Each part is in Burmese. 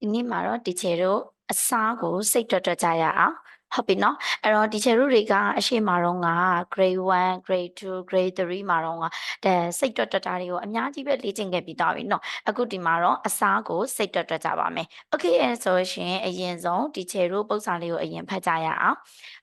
ဒီနေ့မှာတော့ဒီချေတို့အစားကိုစိတ်တွက်တွက်ကြရအောင် ဟုတ်ပြီနော်အဲ့တော့ဒီချေတို့တွေကအရှိမတော့က grade 1 grade 2 grade 3မှာတော့ကတဲ့စိတ်တွက်တွက်တာတွေကိုအများကြီးပဲလေ့ကျင့်ခဲ့ပြီးသားပြီနော်အခုဒီမှာတော့အစားကိုစိတ်တွက်တွက်ကြပါမယ် okay အဲဆိုရှင်အရင်ဆုံးဒီချေတို့ပုံစံလေးကိုအရင်ဖတ်ကြရအောင်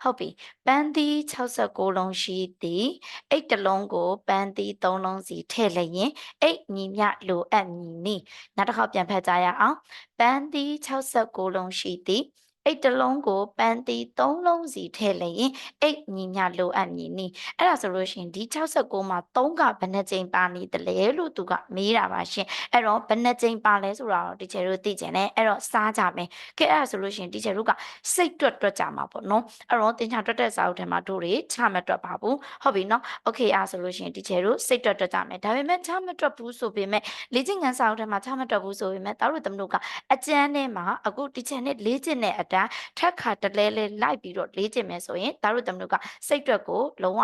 ဟုတ်ပြီပန်းသီး66လုံးရှိသည်အိတ်တစ်လုံးကိုပန်းသီး3လုံးစီထည့်လျင်အိတ်ညီမျှလိုအပ်မည်နီနောက်တစ်ခေါက်ပြန်ဖတ်ကြရအောင်ပန်းသီး66လုံးရှိသည် အိတ်တစ်လုံးကိုပန်းသီး3လုံးစီထည့်လျင်အိတ်ညီမျှလိုအပ်မည်နီအဲ့ဒါဆိုလို့ရှိရင်ဒီ66မှာ3ကဘယ်နှကြိမ်ပါနေတယ်လဲလို့သူကမေးတာပါရှင်အဲ့တော့ဘယ်နှကြိမ်ပါလဲဆိုတာတော့ဒီချေတို့သိကျင်တယ်အဲ့တော့စားကြမယ်ကဲအဲ့ဒါဆိုလို့ရှိရင်ဒီချေတို့ကစိတ်တွက်တွက်ကြမှာပေါ့နော်အဲ့တော့တင်ချတွက်တဲ့စာအုပ်ထဲမှာတို့တွေချမတွက်ပါဘူးဟုတ်ပြီနော်โอเคအဲ့ဒါဆိုလို့ရှိရင်ဒီချေတို့စိတ်တွက်တွက်ကြမယ်ဒါပေမဲ့ချမတွက်ဘူးဆိုပေမဲ့လေ့ကျင့်ခန်းစာအုပ်ထဲမှာချမတွက်ဘူးဆိုပေမဲ့တို့သမတို့ကအကျန်းထဲမှာအခုဒီချင်နဲ့လေ့ကျင့်တဲ့အတို တန်းထက်ခါတလဲလဲလိုက်ပြီးတော့လေ့ကျင့်မယ်ဆိုရင်ဒါတို့တမလို့ကစိတ်အတွက်ကိုလုံးဝ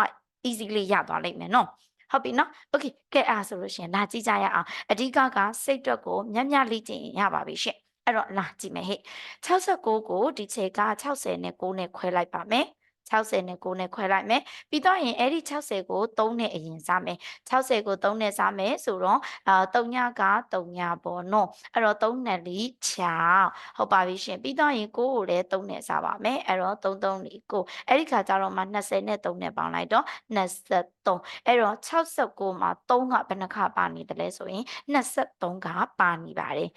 easily ရသွားလိမ့်မယ်နော်ဟုတ်ပြီနော် okay ကဲအားဆိုလို့ရှင်လာကြည့်ကြရအောင်အဓိကကစိတ်အတွက်ကိုမြတ်မြတ်လေ့ကျင့်ရပါပြီရှင်အဲ့တော့လာကြည့်မယ်ဟဲ့69ကိုဒီခြေက60နဲ့9နဲ့ခွဲလိုက်ပါမယ် 60နဲ့9နဲ့ခွဲလိုက်မယ်ပြီးတော့ရင်အဲ့ဒီ60ကို3နဲ့အရင်စားမယ်60ကို3နဲ့စားမယ်ဆိုတော့အာ3ညက3ညပေါ့နော်အဲ့တော့3နဲ့လီ6ဟုတ်ပါပြီရှင်ပြီးတော့ရင်9ကိုလည်း3နဲ့စားပါမယ်အဲ့တော့3 3လီ9အဲ့ဒီခါကျတော့မှ20နဲ့3နဲ့ပေါင်းလိုက်တော့23အဲ့တော့69မှာ3ကဘယ်နှခါပါနေတယ်လဲဆိုရင်23ကပါနေပါတယ်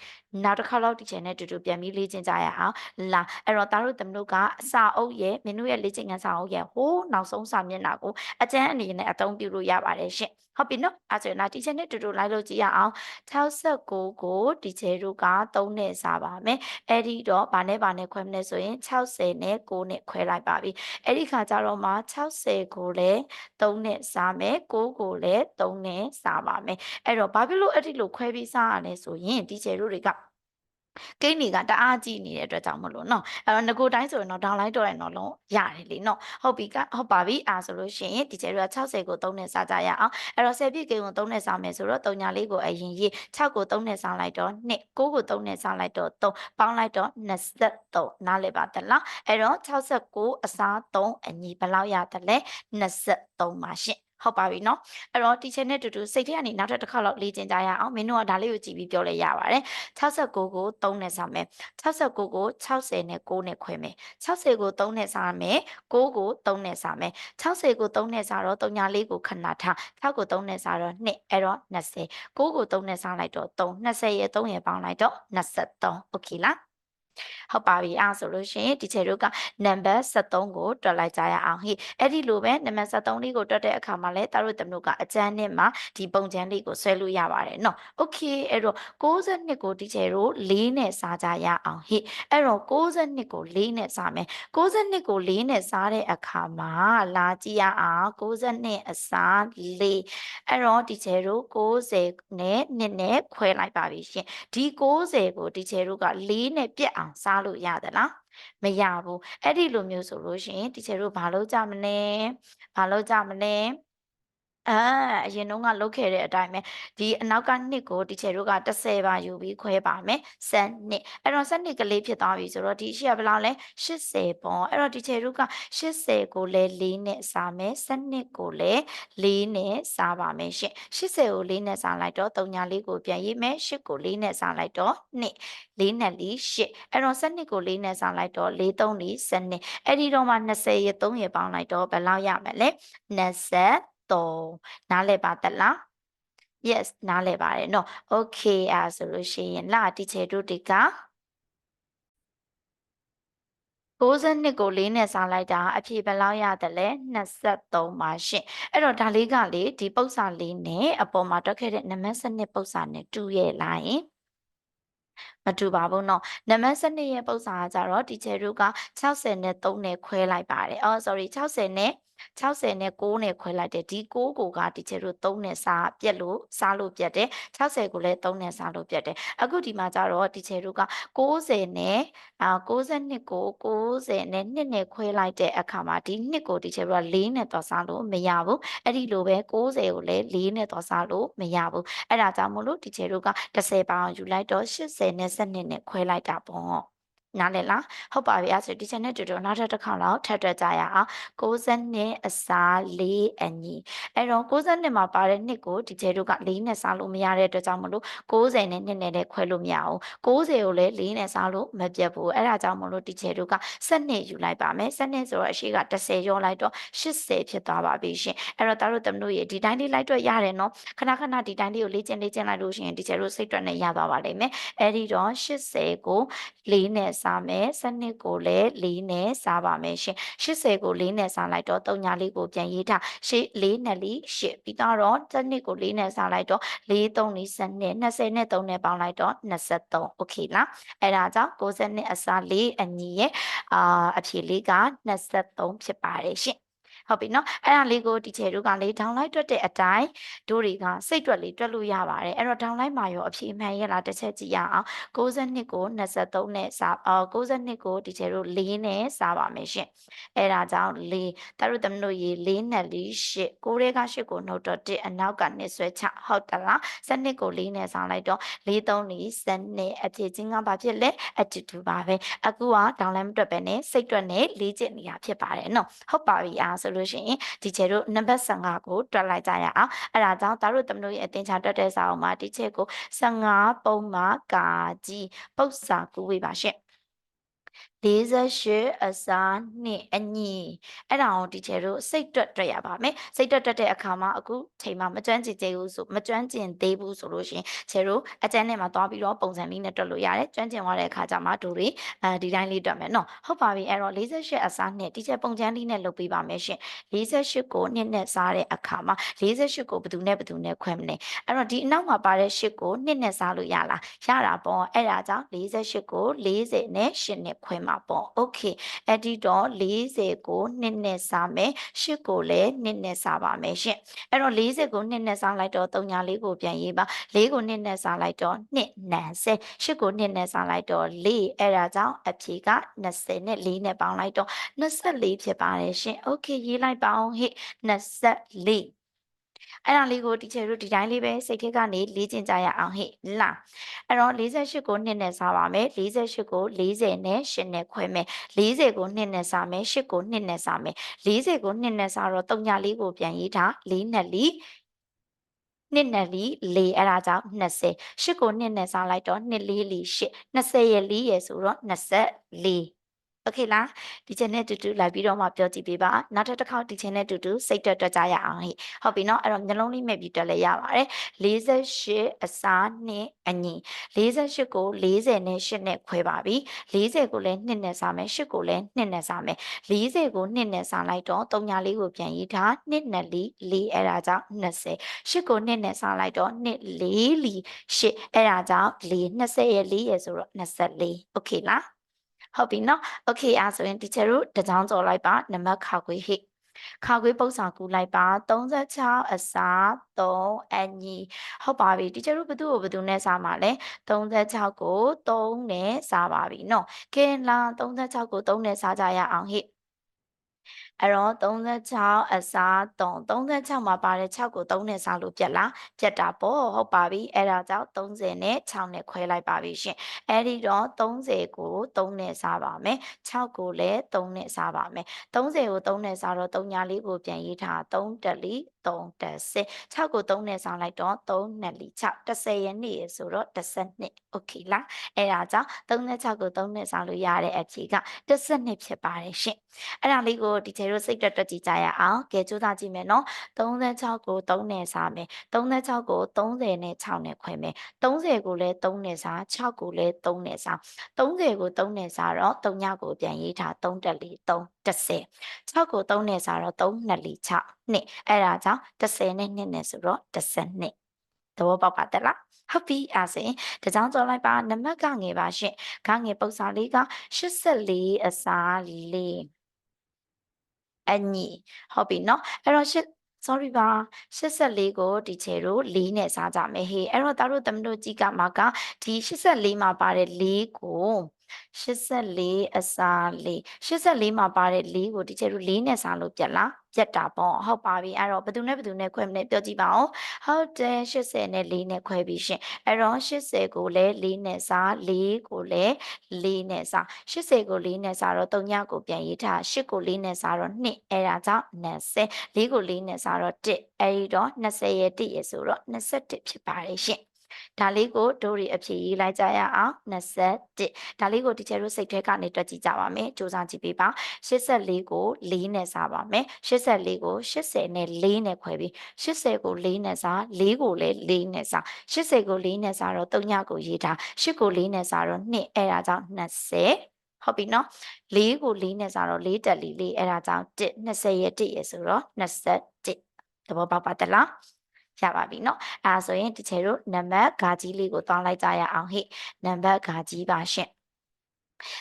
နောက်တစ်ခါတော့ဒီချန်နဲ့တူတူပြန်ပြီးလေ့ကျင့်ကြရအောင်လာအဲ့တော့သားတို့သမတို့ကအစာအုပ်ရဲ့မင်းတို့ရဲ့လေ့ကျင့်ခန်းစာအုပ်ရဲ့ဟိုးနောက်ဆုံးစာမျက်နှာကိုအကျန်းအနေနဲ့အသုံးပြုလို့ရပါတယ်ရှင်ဟုတ်ပြီနော်အဲဆိုရင်လာတီချာနဲ့တူတူလိုက်လို့ကြည့်ရအောင်69ကိုတီချာတို့က3နဲ့စားပါမယ်အဲ့ဒီတော့ဗာနဲ့ဗာနဲ့ခွဲမလဲဆိုရင်60နဲ့9နဲ့ခွဲလိုက်ပါပြီအဲ့ဒီခါကျတော့မှ60ကိုလည်း3နဲ့စားမယ်9ကိုလည်း3နဲ့စားပါမယ်အဲ့တော့ဘာဖြစ်လို့အဲ့ဒီလိုခွဲပြီးစားရလဲဆိုရင်တီချာတို့တွေက ကိန်းတွေကတအားကြည့်နေတဲ့အတွက်ကြောင့်မလို့နော်အဲ့တော့ငကိုတိုင်းဆိုရင်တော့ဒေါင်းလိုက်တော့ရင်တော့လုံးရတယ်လေနော်ဟုတ်ပြီကဟုတ်ပါပြီအားဆိုလို့ရှိရင်ဒီကျဲတွေက60ကို3နဲ့စားကြရအောင်အဲ့တော့10ပြည့်ကိန်းကို3နဲ့စားမယ်ဆိုတော့3ညာလေးကိုအရင်ရေး6ကို3နဲ့စားလိုက်တော့2 9ကို3နဲ့စားလိုက်တော့3ပေါင်းလိုက်တော့23နားလည်ပါတလားအဲ့တော့69အစား3အညီဘယ်လောက်ရတယ်လဲ23ပါရှင် ဟုတ်ပါပြီเนาะအဲ့တော့ teacher နဲ့တူတူစိတ်ထဲကနေနောက်ထပ်တစ်ခါလောက်လေ့ကျင့်ကြရအောင်မင်းတို့ကဒါလေးကိုကြည့်ပြီးပြောလဲရပါတယ်69ကို3နဲ့စားမယ်69ကို60နဲ့9နဲ့ခွဲမယ်60ကို3နဲ့စားမယ်9ကို3နဲ့စားမယ်60ကို3နဲ့စားတော့3ညာလေးကိုခဏထား6ကို3နဲ့စားတော့2အဲ့တော့20 9ကို3နဲ့စားလိုက်တော့3 20ရဲ့3ရဲ့ပေါင်းလိုက်တော့23โอเคလား ဟုတ်ပါပြီအဲ့ဆိုလို့ရှိရင်ဒီချေတို့ကနံပါတ်73ကိုတွက်လိုက်ကြရအောင်ဟိအဲ့ဒီလိုပဲနံပါတ်73လေးကိုတွက်တဲ့အခါမှာလဲတာတို့တမတို့ကအကျန်းနဲ့မှာဒီပုံချမ်းလေးကိုဆွဲလို့ရပါတယ်နော်โอเคအဲ့တော့62ကိုဒီချေတို့4နဲ့စားကြရအောင်ဟိအဲ့တော့62ကို4နဲ့စားမယ်62ကို4နဲ့စားတဲ့အခါမှာလာကြည့်ရအောင်62အစား4အဲ့တော့ဒီချေတို့60နဲ့2နဲ့ခွဲလိုက်ပါပြီရှင်ဒီ60ကိုဒီချေတို့က4နဲ့ပြက်အောင် င်စားလို့ရသလားမရဘူးအဲ့ဒီလိုမျိုးဆိုလို့ရှိရင်တီချယ်တို့ဘာလုပ်ကြမလဲဘာလုပ်ကြမလဲ အာအရင်တုန်းကလုပ်ခဲ့တဲ့အတိုင်းပဲဒီအနောက်ကနှစ်ကိုတီချယ်တို့က30ပါယူပြီးခွဲပါမယ်စနစ်အဲ့တော့စနစ်ကလေးဖြစ်သွားပြီဆိုတော့ဒီရှိရဘယ်လောက်လဲ80ပေါ့အဲ့တော့တီချယ်တို့က80ကိုလည်း4နဲ့စားမယ်စနစ်ကိုလည်း4နဲ့စားပါမယ်ရှင်80ကို4နဲ့စားလိုက်တော့3ညာလေးကိုပြန်ရေးမယ်8ကို4နဲ့စားလိုက်တော့2 4နဲ့4 8အဲ့တော့စနစ်ကို4နဲ့စားလိုက်တော့4 3 4စနစ်အဲ့ဒီတော့မှ20ရ3ရပေါင်းလိုက်တော့ဘယ်လောက်ရမလဲ20 3နားလည်ပါတလား yes နားလည်ပါတယ်နော် okay အဲဆိုလို့ရှိရင်လာတီချေတို့ဒီက62ကို4နဲ့စားလိုက်တာအဖြေဘယ်လောက်ရတယ်လဲ23ပါရှင်အဲ့တော့ဒါလေးကလေဒီပု္ပ္ပစာလေးနဲ့အပေါ်မှာတွက်ခဲ့တဲ့နံပါတ်စနစ်ပု္ပ္ပစာနဲ့တူရဲ့လားယင်မတူပါဘူးเนาะနံပါတ်12ရဲ့ပု္ပ္ပစာကကြတော့ဒီချေတို့က60နဲ့3နဲ့ခွဲလိုက်ပါတယ်အော် sorry 60နဲ့ 60နဲ့6နဲ့ခွဲလိုက်တယ်ဒီ6ကိုကဒီချေတို့3နဲ့စားပြက်လို့စားလို့ပြက်တယ်60ကိုလည်း3နဲ့စားလို့ပြက်တယ်အခုဒီမှာကျတော့ဒီချေတို့က60နဲ့အာ62ကို60နဲ့2နဲ့ခွဲလိုက်တဲ့အခါမှာဒီ2ကိုဒီချေတို့က4နဲ့သွားစားလို့မရဘူးအဲ့ဒီလိုပဲ60ကိုလည်း4နဲ့သွားစားလို့မရဘူးအဲ့ဒါကြောင့်မို့လို့ဒီချေတို့က10ပေါင်ယူလိုက်တော့80နဲ့12နဲ့ခွဲလိုက်တာပေါ့ နားလည်လားဟုတ်ပါပြီအဲ့ဆိုဒီ channel တူတူနောက်ထပ်တစ်ခါလောက်ထပ်တွက်ကြရအောင်62အစား4အညီအဲ့တော့62မှာပါတဲ့နှစ်ကိုဒီကျဲတို့က4နဲ့စားလို့မရတဲ့အတွက်ကြောင့်မလို့60နဲ့2နဲ့လည်းခွဲလို့မရအောင်60ကိုလည်း4နဲ့စားလို့မပြတ်ဘူးအဲ့ဒါကြောင့်မလို့ဒီကျဲတို့က7ယူလိုက်ပါမယ်7ဆိုတော့အရှိက10ရောလိုက်တော့80ဖြစ်သွားပါပြီရှင်အဲ့တော့တို့သမတို့ရေဒီတိုင်းလေးလိုက်တွက်ရတယ်နော်ခဏခဏဒီတိုင်းလေးကိုလေ့ကျင့်လေ့ကျင့်လိုက်လို့ရှိရင်ဒီကျဲတို့စိတ်တွက်နဲ့ရသွားပါလိမ့်မယ်အဲ့ဒီတော့80ကို4နဲ့စားစားမယ်7နှစ်ကိုလည်း4နဲ့စားပါမယ်ရှင်80ကို4နဲ့စားလိုက်တော့3ညာလေးကိုပြန်ရေးထား8 4နဲ့လေး8ပြီးတော့7နှစ်ကို4နဲ့စားလိုက်တော့4 3နဲ့7နဲ့20နဲ့3နဲ့ပေါင်းလိုက်တော့23 okay လားအဲ့ဒါကြောင့်60နဲ့အစား4အညီရဲ့အာအဖြေလေးက23ဖြစ်ပါတယ်ရှင် ဟုတ်ပြီနော်အဲ့ဒါလေးကိုဒီချေတို့ကလေး download တွက်တဲ့အတိုင်းတို့တွေကစိတ်တွက်လေးတွက်လို့ရပါတယ်အဲ့တော့ download မှာရောအဖြေမှန်ရဲ့လားတစ်ချက်ကြည့်ရအောင်62ကို23နဲ့စားအော်62ကိုဒီချေတို့4နဲ့စားပါမယ်ရှင်အဲ့ဒါကြောင့်4တတို့သမတို့ရေ4နဲ့4 8ကိုရဲက8ကိုနှုတ်တော့1အနောက်ကနှစ်ဆွဲချဟုတ်တလားစနစ်ကို4နဲ့စားလိုက်တော့4 3 4စနစ်အဖြေချင်းကဘာဖြစ်လဲအတူတူပါပဲအခုက download မတွက်ပဲနဲ့စိတ်တွက်နဲ့လေ့ကျင့်နေရဖြစ်ပါတယ်နော်ဟုတ်ပါပြီအားဆိုလို့ရှိရင်ဒီချေတို့နံပါတ်15ကိုတွက်လိုက်ကြရအောင်အဲ့ဒါကြောင့်ဒါတို့သမတို့ရဲ့အသင်ချာတွက်တဲ့စာအုပ်မှာဒီချေကို15ပုံမှာကာကြီးပု္ပ္ပစာကူဝေးပါရှင့် 48အစားနှစ်အညီအဲ့ဒါကိုဒီချေတို့စိတ်တွက်တွက်ရပါမယ်စိတ်တွက်တွက်တဲ့အခါမှာအခုချိန်မှာမကျွမ်းကျင်သေးဘူးဆိုမကျွမ်းကျင်သေးဘူးဆိုလို့ရှင်ချေတို့အကျန်းနဲ့မှာသွားပြီးတော့ပုံစံလေးနဲ့တွက်လို့ရတယ်ကျွမ်းကျင်သွားတဲ့အခါကျမှတို့တွေအဲဒီတိုင်းလေးတွက်မယ်နော်ဟုတ်ပါပြီအဲ့တော့48အစားနှစ်ဒီချေပုံစံလေးနဲ့လုပ်ပေးပါမယ်ရှင်48ကိုနှစ်နဲ့စားတဲ့အခါမှာ48ကိုဘယ်သူနဲ့ဘယ်သူနဲ့ခွဲမလဲအဲ့တော့ဒီအနောက်မှာပါတဲ့8ကိုနှစ်နဲ့စားလို့ရလားရတာပေါ့အဲ့ဒါကြောင့်48ကို40နဲ့8နဲ့ခွဲမှာပေါ့ okay အဲ့ဒီတော့40ကို2နဲ့စားမယ်8ကိုလည်း2နဲ့စားပါမယ်ရှင်အဲ့တော့40ကို2နဲ့စားလိုက်တော့3ညာလေးကိုပြန်ရေးပါ4ကို2နဲ့စားလိုက်တော့2နန်ဆယ်8ကို2နဲ့စားလိုက်တော့4အဲ့ဒါကြောင့်အဖြေက20နဲ့4နဲ့ပေါင်းလိုက်တော့24ဖြစ်ပါတယ်ရှင် okay ရေးလိုက်ပါအောင်ဟေ့24 အဲ့ဒါလေးကိုတီချယ်တို့ဒီတိုင်းလေးပဲစိတ်ထဲကနေလေ့ကျင့်ကြရအောင်ဟဲ့လာအဲ့တော့48ကို2နဲ့စားပါမယ်48ကို40နဲ့8နဲ့ခွဲမယ်40ကို2နဲ့စားမယ်8ကို2နဲ့စားမယ်40ကို2နဲ့စားတော့3ညာလေးကိုပြန်ရေးထား4နဲ့လီနှစ်နဲ့လီ၄အဲ့ဒါကြောင့်20ရှစ်ကိုနှစ်နဲ့စားလိုက်တော့နှစ်လေးလီရှစ်20ရဲ့လီရဲ့ဆိုတော့24 โอเคလားဒီချက်နဲ့တူတူလိုက်ပြီးတော့မှပြောကြည့်ပေးပါနောက်တစ်ခေါက်ဒီချက်နဲ့တူတူစိတ်တက်တက်ကြရအောင်ဟိဟုတ်ပြီနော်အဲ့တော့မျိုးလုံးလေးမဲ့ပြီးတက်လဲရပါတယ်48အစားနဲ့အညီ48ကို40နဲ့8နဲ့ခွဲပါပြီ40ကိုလည်း2နဲ့စားမယ်8ကိုလည်း2နဲ့စားမယ်40ကို2နဲ့စားလိုက်တော့3ညာလေးကိုပြန်ရေးထား2နဲ့လီ4အဲ့ဒါကြောင့်20 8ကို2နဲ့စားလိုက်တော့2 4လီ8အဲ့ဒါကြောင့်4 20ရဲ့4ရဲ့ဆိုတော့24โอเคလား ဟုတ်ပြီနော် okay အားဆိုရင် teacher တို့တကြောင်ကြော်လိုက်ပါနံပါတ်ခါခွေဟိခါခွေပုံစံကူလိုက်ပါ36အစား3အညီဟုတ်ပါပြီ teacher တို့ဘသူ့ကိုဘသူနဲ့စားမှာလဲ36ကို3နဲ့စားပါပြီနော်ကဲလာ36ကို3နဲ့စားကြရအောင်ဟိ အဲ့တော့36အစား3 36မှာပါတဲ့6ကို3နဲ့စားလို့ပြက်လားပြက်တာပေါ့ဟုတ်ပါပြီအဲ့ဒါကြောင့်30နဲ့6နဲ့ခွဲလိုက်ပါပြီရှင်အဲ့ဒီတော့30ကို3နဲ့စားပါမယ်6ကိုလည်း3နဲ့စားပါမယ်30ကို3နဲ့စားတော့3ညာလေးကိုပြန်ရေးထား3တက်လီ3တက်6 6ကို3နဲ့စားလိုက်တော့3နဲ့လီ6 10ရဲ့နေ့ဆိုတော့12 okay လားအဲ့ဒါကြောင့်36ကို3နဲ့စားလို့ရတဲ့အဖြေက12ဖြစ်ပါတယ်ရှင်အဲ့ဒါလေးကိုဒီချက်တို့စိတ်တက်တက်ကြည့်ကြရအောင်ကဲကြိုးစားကြည့်မယ်နော်36ကို3နဲ့စားမယ်36ကို30နဲ့6နဲ့ခွဲမယ်30ကိုလည်း3နဲ့စား6ကိုလည်း3နဲ့စား30ကို3နဲ့စားတော့3ညကိုပြန်ရေးထား3တက်လီ3 10 6ကို3နဲ့စားတော့3နှစ်လီ6နှစ်အဲ့ဒါကြောင့်10နဲ့2နဲ့ဆိုတော့10နှစ်သဘောပေါက်ပါတယ်လားဟုတ်ပြီအဲ့ဆိုရင်တကြောင်ကြောလိုက်ပါနံပါတ်ကငယ်ပါရှင်ကငယ်ပုံစံလေးက84အစား4 အညီဟုတ်ပြီနော်အဲ့တော့ရှစ် sorry ပါ84ကိုဒီချေတို့4နဲ့စားကြမယ်ဟေးအဲ့တော့သားတို့သမီးတို့ကြည့်ကမှာကဒီ84မှာပါတဲ့4ကို84အစား4 84မှာပါတဲ့4ကိုဒီချေတို့4နဲ့စားလို့ပြက်လား ပြက်တာပေါ့ဟုတ်ပါပြီအဲ့တော့ဘယ်သူနဲ့ဘယ်သူနဲ့ခွဲမလဲပြောကြည့်ပါဦးဟုတ်တယ်80နဲ့4နဲ့ခွဲပြီးရှင်အဲ့တော့80ကိုလည်း4နဲ့စား4ကိုလည်း4နဲ့စား80ကို4နဲ့စားတော့3ညကိုပြန်ရေးထား8ကို4နဲ့စားတော့2အဲ့ဒါကြောင့်20 4ကို4နဲ့စားတော့1အဲ့ဒီတော့20ရဲ့1ရဲ့ဆိုတော့21ဖြစ်ပါတယ်ရှင် ဒါလေးကိုတို့ရီအဖြေရေးလိုက်ကြရအောင်21ဒါလေးကိုဒီချေတို့စိတ်ထဲကနေတွက်ကြည့်ကြပါမယ်စူးစမ်းကြည့်ပေးပါ84ကို4နဲ့စားပါမယ်84ကို80နဲ့4နဲ့ခွဲပြီး80ကို4နဲ့စား4ကိုလည်း4နဲ့စား80ကို4နဲ့စားတော့3ညကိုရေးထား8ကို4နဲ့စားတော့2အဲ့ဒါကြောင့်20ဟုတ်ပြီနော်၄ကို၄နဲ့စားတော့၄တက်လီလေးအဲ့ဒါကြောင့်1 20ရဲ့1ရဲ့ဆိုတော့21သဘောပေါက်ပါတလား ရပါပြီเนาะအဲဒါဆိုရင်တချေတို့နံပါတ်ဂါကြီးလေးကိုတောင်းလိုက်ကြရအောင်ဟိနံပါတ်ဂါကြီးပါရှင့်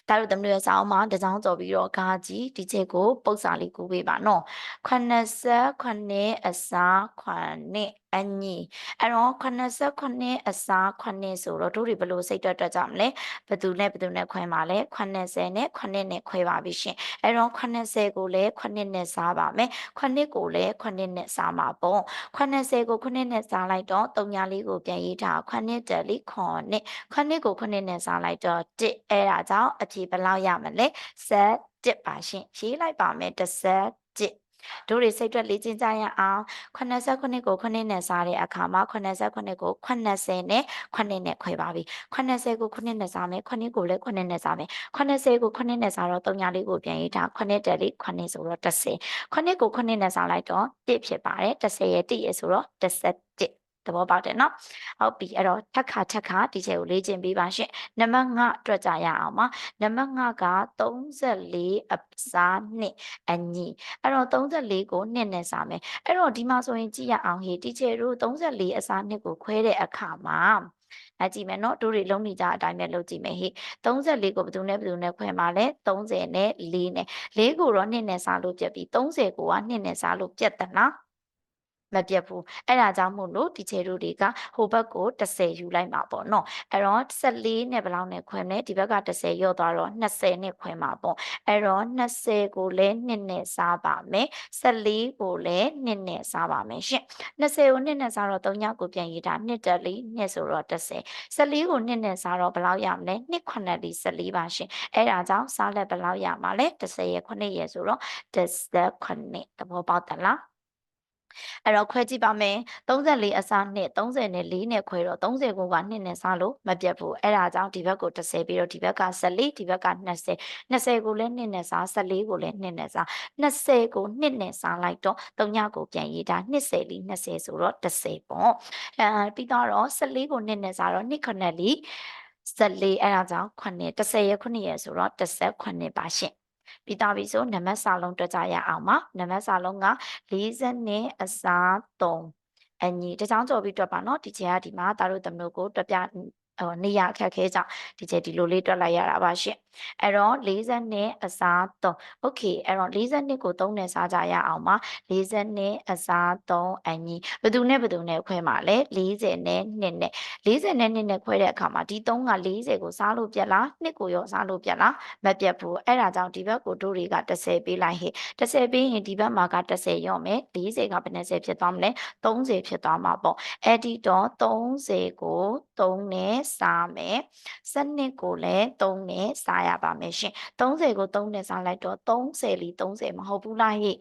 ဒါတို့သမီးရဲ့စာအုပ်မှာတစ်ကြောင်းကြော်ပြီးတော့ဂါကြီးဒီချက်ကိုပုတ်စာလေးကူပေးပါနော်89အစား9 အညီအဲ့တော့89အစား9ဆိုတော့တို့တွေဘယ်လိုစိတ်တွက်တွက်ကြမလဲဘယ်သူနဲ့ဘယ်သူနဲ့ခွဲမှာလဲ80နဲ့9နဲ့ခွဲပါပြီရှင်အဲ့တော့80ကိုလည်း9နဲ့စားပါမယ်9ကိုလည်း9နဲ့စားမှာပေါ့80ကို9နဲ့စားလိုက်တော့3ညာလေးကိုပြန်ရေးထား9တက်လေး9 9ကို9နဲ့စားလိုက်တော့1အဲ့ဒါကြောင့်အဖြေဘယ်လောက်ရမလဲဆက်1ပါရှင်ရေးလိုက်ပါမယ်31 တို့တွေစိတ်တွက်လေ့ကျင့်ကြရအောင်89ကို9နဲ့စားတဲ့အခါမှာ89ကို80နဲ့9နဲ့ခွဲပါပြီ80ကို9နဲ့စားမယ်9ကိုလည်း9နဲ့စားမယ်80ကို9နဲ့စားတော့3ညာလေးကိုပြန်ရေးထား9တက်လေး9ဆိုတော့10 9ကို9နဲ့စားလိုက်တော့1ဖြစ်ပါတယ်10ရဲ့1ရဲ့ဆိုတော့11 သဘောပေါက်တယ်နော်ဟုတ်ပြီအဲ့တော့ထက်ခါထက်ခါဒီချက်ကိုလေ့ကျင့်ပေးပါရှင်နံပါတ်5အတွက်ကြရအောင်ပါနံပါတ်5က34အစားနှစ်အညီအဲ့တော့34ကိုနှစ်နဲ့စားမယ်အဲ့တော့ဒီမှာဆိုရင်ကြည့်ရအောင်ဟေဒီချက်တို့34အစားနှစ်ကိုခွဲတဲ့အခါမှာအကြည့်မယ်နော်တို့တွေလုံးနေကြအတိုင်းပဲလုပ်ကြည့်မယ်ဟေ34ကိုဘယ်သူနဲ့ဘယ်သူနဲ့ခွဲမှာလဲ30နဲ့4နဲ့4ကိုတော့2နဲ့စားလို့ပြက်ပြီး30ကိုက2နဲ့စားလို့ပြက်တယ်နော် မပြတ်ဘူးအဲ့ဒါကြောင့်မို့လို့ဒီချေတို့တွေကဟိုဘက်ကို30ယူလိုက်မှာပေါ့နော်အဲ့တော့14နဲ့ဘယ်လောက်နဲ့ခွဲမလဲဒီဘက်က30ရော့သွားတော့20နဲ့ခွဲမှာပေါ့အဲ့တော့20ကိုလည်း2နဲ့စားပါမယ်14ကိုလည်း2နဲ့စားပါမယ်ရှင်20ကို2နဲ့စားတော့3ညကိုပြန်ရေးတာ2တက်လီ2ဆိုတော့30 14ကို2နဲ့စားတော့ဘယ်လောက်ရမလဲ2ခုနှစ်လီ14ပါရှင်အဲ့ဒါကြောင့်စားလက်ဘယ်လောက်ရမှာလဲ30ရဲ့9ရဲ့ဆိုတော့19သဘောပေါက်သလား အဲ့တော့ခွဲကြည့်ပါမယ်34အစား2 30နဲ့4နဲ့ခွဲတော့30ကိုက2နဲ့စားလို့မပြတ်ဘူးအဲ့ဒါကြောင့်ဒီဘက်ကို30ပြီးတော့ဒီဘက်က14ဒီဘက်က20 20ကိုလည်း2နဲ့စား14ကိုလည်း2နဲ့စား20ကို2နဲ့စားလိုက်တော့3ညကိုပြန်ရေးတာ20လီ20ဆိုတော့30ပေါ့အဲပြီးတော့14ကို2နဲ့စားတော့2ခနဲ့လီ14အဲ့ဒါကြောင့်9 30ရဲ့9ရဲ့ဆိုတော့18ပါရှင့် ပြီးသားပြီဆိုနံပါတ်စာလုံးတွက်ကြရအောင်ပါနံပါတ်စာလုံးက40နဲ့အစား3အညီတချောင်းကြော်ပြီးတွက်ပါနော်ဒီချိန်ကဒီမှာသားတို့သမတို့ကိုတွက်ပြ ဟိုနေရအခက်ခဲကြောင့်ဒီချက်ဒီလိုလေးတွက်လိုက်ရတာပါရှင်အဲ့တော့40နဲ့အစား3 okay အဲ့တော့40နှစ်ကို3နဲ့စားကြရအောင်ပါ40နဲ့အစား3အညီဘယ်သူနဲ့ဘယ်သူနဲ့ခွဲမှာလဲ40နဲ့2နဲ့40နဲ့2နဲ့ခွဲတဲ့အခါမှာဒီ3က40ကိုစားလို့ပြက်လား2ကိုရောစားလို့ပြက်လားမပြက်ဘူးအဲ့ဒါကြောင့်ဒီဘက်ကိုတို့တွေက30ပေးလိုက်ဟေ့30ပေးရင်ဒီဘက်မှာက30ရော့မယ်40ကဘယ်နဲ့ဖြစ်သွားမလဲ30ဖြစ်သွားမှာပေါ့အဲ့ဒီတော့30ကို3နဲ့စားမယ်စနစ်ကိုလည်း3နဲ့စားရပါမယ်ရှင်30ကို3နဲ့စားလိုက်တော့30လီ30မဟုတ်ဘူးလားဟိ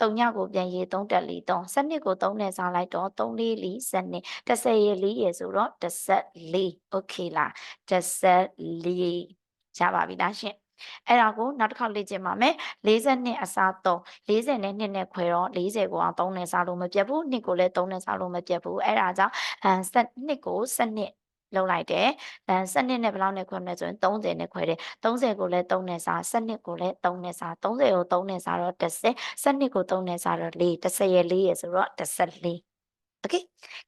3ညကိုပြန်ရေး3တက်လီ3စနစ်ကို3နဲ့စားလိုက်တော့3လေးလီစနစ်30ရေလီရေဆိုတော့14 okay လား14ရပါပြီလားရှင်အဲ့ဒါကိုနောက်တစ်ခါလေ့ကျင့်ပါမယ်40နှစ်အစား3 40နဲ့2နဲ့ခွဲတော့40ကိုအောင်3နဲ့စားလို့မပြတ်ဘူး2ကိုလည်း3နဲ့စားလို့မပြတ်ဘူးအဲ့ဒါကြောင့်အဲ2ကိုစနစ် လောက်လိုက်တယ်။အဲစနစ်နဲ့ဘယ်လောက်နဲ့ခွဲမလဲဆိုရင်30နဲ့ခွဲတယ်။30ကိုလည်း3နဲ့စားစနစ်ကိုလည်း3နဲ့စား30ကို3နဲ့စားတော့10စနစ်ကို3နဲ့စားတော့4 10ရဲ့4ရဲ့ဆိုတော့14โอเค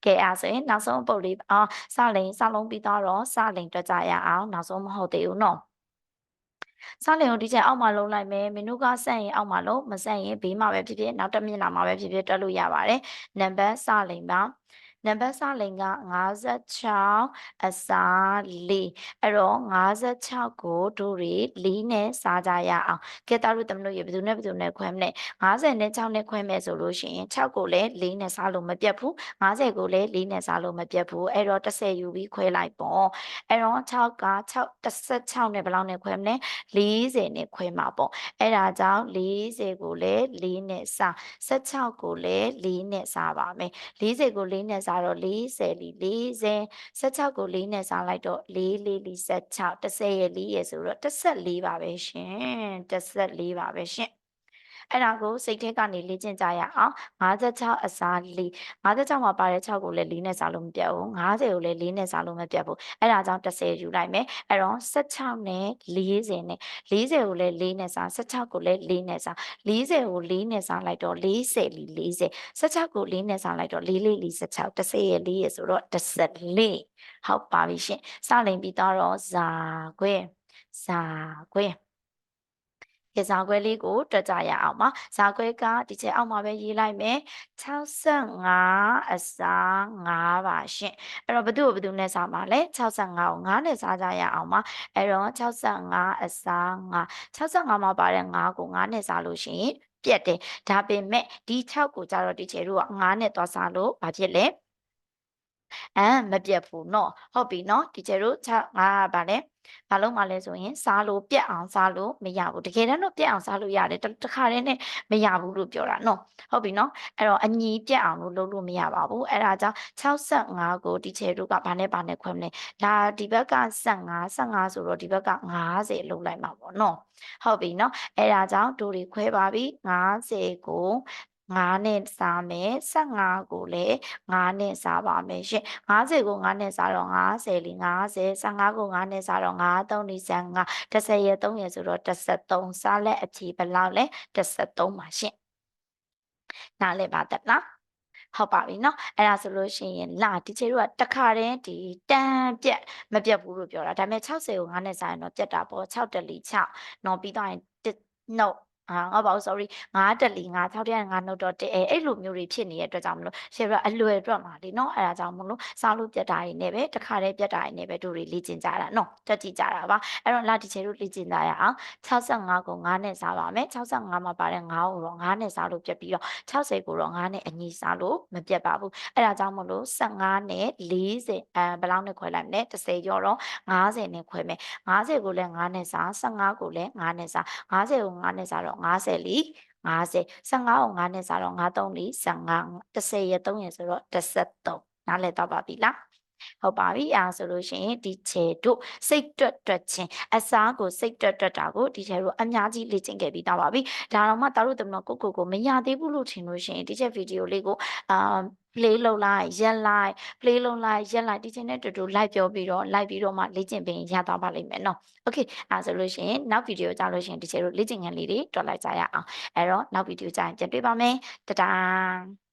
ကဲအဲ့ဆိုရင်နောက်ဆုံးပုတ်လေးအော်စလိန်စလုံးပြီးတော့စလိန်တွက်ကြရအောင်နောက်ဆုံးမဟုတ်သေးဘူးနော် စားလင်ကိုဒီချက်အောက်မှာလုံးလိုက်မယ်မင်းတို့ကဆက်ရင်အောက်မှာလုံးမဆက်ရင်ဘေးမှာပဲဖြစ်ဖြစ်နောက်တစ်မျက်နှာမှာပဲဖြစ်ဖြစ်တွက်လို့ရပါတယ်နံပါတ်စလင်ပါ နံပါတ်စလင်က56အစား4အဲ့တော့56ကိုတို့တွေ4နဲ့စားကြရအောင်ကဲသားတို့တမလို့ရဘယ်သူနဲ့ဘယ်သူနဲ့ခွဲမလဲ50နဲ့6နဲ့ခွဲမယ်ဆိုလို့ရှိရင်6ကိုလည်း4နဲ့စားလို့မပြတ်ဘူး50ကိုလည်း4နဲ့စားလို့မပြတ်ဘူးအဲ့တော့10ယူပြီးခွဲလိုက်ပေါ့အဲ့တော့6က6 16နဲ့ဘယ်လောက်နဲ့ခွဲမလဲ40နဲ့ခွဲမှာပေါ့အဲ့ဒါကြောင့်40ကိုလည်း4နဲ့စား16ကိုလည်း4နဲ့စားပါမယ်40ကို4နဲ့စားတော့40လီ40 16ကို4နဲ့စားလိုက်တော့4 4လီ16 10ရဲ့4ရဲ့ဆိုတော့14ပါပဲရှင်14ပါပဲရှင် အဲ့ဒါကိုစိတ်ထဲကနေလေ့ကျင့်ကြရအောင်56အစား4 56မှာပါတဲ့6ကိုလည်း4နဲ့စားလို့မပြတ်ဘူး50ကိုလည်း4နဲ့စားလို့မပြတ်ဘူးအဲ့ဒါကြောင့်10ယူလိုက်မယ်အဲ့တော့16နဲ့40နဲ့40ကိုလည်း4နဲ့စား16ကိုလည်း4နဲ့စား40ကို4နဲ့စားလိုက်တော့40လီ40 16ကို4နဲ့စားလိုက်တော့4 4လီ16 10ရဲ့4ရဲ့ဆိုတော့14ဟုတ်ပါပြီရှင်စလိန်ပြီးတော့ဇာခွဲဇာခွဲ ကစားခွဲလေးကိုတွက်ကြရအောင်ပါဇာခွဲကဒီချက်အောက်မှာပဲရေးလိုက်မယ်65အစား5ပါရှင်အဲ့တော့ဘယ်သူ့ကိုဘယ်သူနဲ့စားမှာလဲ65ကို5နဲ့စားကြရအောင်ပါအဲ့တော့65အစား5 65မှာပါတဲ့5ကို5နဲ့စားလို့ရှိရင်ပြက်တယ်ဒါပေမဲ့ဒီ6ကိုကြတော့ဒီချေတို့က9နဲ့သွားစားလို့ဘာဖြစ်လဲအမ်မပြတ်ဘူးเนาะဟုတ်ပြီเนาะဒီချေတို့6 5ကဗာလဲ ။ဘာလို့မှလဲဆိုရင်စားလို့ပြက်အောင်စားလို့မရဘူး။တကယ်တမ်းတော့ပြက်အောင်စားလို့ရတယ်တခါတည်းနဲ့မရဘူးလို့ပြောတာနော်။ဟုတ်ပြီနော်။အဲ့တော့အညီပြက်အောင်လို့လုပ်လို့မရပါဘူး။အဲ့ဒါကြောင့်65ကိုတီချေတို့ကဘာနဲ့ဘာနဲ့ခွဲမလဲ။ဒါဒီဘက်က55 55ဆိုတော့ဒီဘက်က90လုံးလိုက်မှာပေါ့နော်။ဟုတ်ပြီနော်။အဲ့ဒါကြောင့်ဒိုတွေခွဲပါပြီ။90ကို 5နဲ့စားမယ်15ကိုလည်း5နဲ့စားပါမယ်ရှင်50ကို5နဲ့စားတော့50လီ50 15ကို5နဲ့စားတော့5 3လီ15 10ရဲ့3ရဲ့ဆိုတော့13စားလက်အချီဘယ်လောက်လဲ13ပါရှင်နားလည်ပါတလားဟုတ်ပါပြီเนาะအဲ့ဒါဆိုလို့ရှိရင်လာဒီချေတို့ကတခါတည်းဒီတန်ပြက်မပြက်ဘူးလို့ပြောတာဒါပေမဲ့60ကို9နဲ့စားရင်တော့ပြက်တာပေါ့6တလီ6နော်ပြီးတော့ရင် no အာငါပါဘူး sorry ငါတက်လီငါ6တက်ငါနှုတ်တော့တဲ့အဲအဲ့လိုမျိုးတွေဖြစ်နေတဲ့အတွက်ကြောင့်မလို့ရှယ်ရအလွယ်အတွက်မှာလေနော်အဲ့ဒါကြောင့်မလို့စားလို့ပြတ်တာရင်းနဲ့ပဲတခါတည်းပြတ်တာရင်းနဲ့ပဲတို့တွေလေ့ကျင့်ကြတာနော်တက်ကြည့်ကြတာပါအဲ့တော့လာဒီချေတို့လေ့ကျင့်ကြရအောင်65ကို9နဲ့စားပါမယ်65မှာပါတဲ့9ကိုတော့9နဲ့စားလို့ပြတ်ပြီးတော့60ကိုတော့9နဲ့အညီစားလို့မပြတ်ပါဘူးအဲ့ဒါကြောင့်မလို့15နဲ့40အဲဘယ်လောက်နဲ့ခွဲလိုက်မလဲ30ကျော်တော့50နဲ့ခွဲမယ်50ကိုလည်း9နဲ့စား15ကိုလည်း9နဲ့စား50ကို9နဲ့စားတော့50လီ50 15ကို9နဲ့စားတော့53လီ15 10ရဲ့3ရဲ့ဆိုတော့13နားလည်တော့ပါပြီလား ဟုတ်ပါပြီအဲဆိုလို့ရှိရင်ဒီခြေတို့စိတ်တွက်တွက်ချင်းအစားကိုစိတ်တွက်တွက်တာကိုဒီခြေတို့အများကြီးလေ့ကျင့်ခဲ့ပြီးသားပါပြီဒါတော့မှတာတို့တမန်ကိုကိုကိုမရသေးဘူးလို့ထင်လို့ရှိရင်ဒီချက်ဗီဒီယိုလေးကိုအာ play လုပ်လိုက်ရက်လိုက် play လုပ်လိုက်ရက်လိုက်ဒီချင်းနဲ့တူတူ live ပြောပြီးတော့ live ပြီးတော့မှလေ့ကျင့်ပေးရသွားပါလိမ့်မယ်နော် okay အဲဆိုလို့ရှိရင်နောက်ဗီဒီယိုကြောက်လို့ရှိရင်ဒီချေတို့လေ့ကျင့်ခန်းလေးတွေတွက်လိုက်ကြရအောင်အဲ့တော့နောက်ဗီဒီယိုကျရင်ပြန်တွေ့ပါမယ်တဒါ